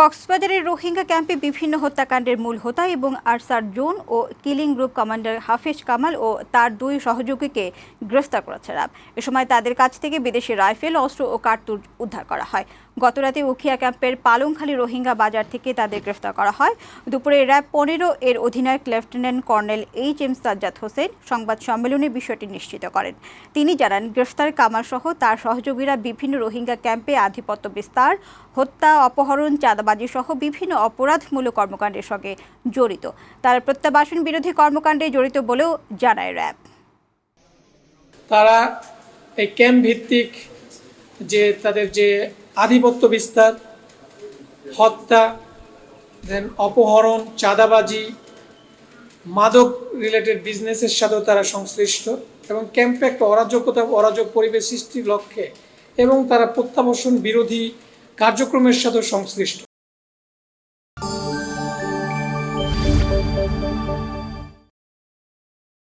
কক্সবাজারের রোহিঙ্গা ক্যাম্পে বিভিন্ন হত্যাকাণ্ডের মূল হোতা এবং আরসার জোন ও killing group commander Hafiz Kamal ও তার দুই সহযোগীকে গ্রেফতার করেছে র্যাব এ সময় তাদের কাছ থেকে বিদেশি রাইফেল, অস্ত্র ও কার্তুজ উদ্ধার করা হয়। গতরাতে উখিয়া ক্যাম্পের পালংখালী রোহিঙ্গা বাজার থেকে তাদের গ্রেফতার করা হয়। দুপুরে র্যাব পনেরো এর অধিনায়ক lieutenant colonel H M Sajjad Hossain সংবাদ সম্মেলনে বিষয়টি নিশ্চিত করেন। তিনি জানান, গ্রেফতার কামাল সহ তার সহযোগীরা বিভিন্ন রোহিঙ্গা ক্যাম্পে আধিপত্য বিস্তার, হত্যা, অপহরণ চাঁদাবাজি সহ বিভিন্ন অপরাধমূলক কর্মকাণ্ডের সঙ্গে জড়িত। তারা প্রত্যাবাসন বিরোধী কর্মকাণ্ডে জড়িত বলেও জানায় র্যাব। তারা এই ক্যাম্প ভিত্তিক যে তাদের যে আধিপত্য বিস্তার, হত্যা দেন অপহরণ, চাঁদাবাজি, মাদক রিলেটেড বিজনেসের সাথেও তারা সংশ্লিষ্ট এবং ক্যাম্পে একটা অরাজকতা, অরাজক পরিবেশ সৃষ্টির লক্ষ্যে এবং তারা প্রত্যাবর্ষণ বিরোধী কার্যক্রমের সাথেও সংশ্লিষ্ট।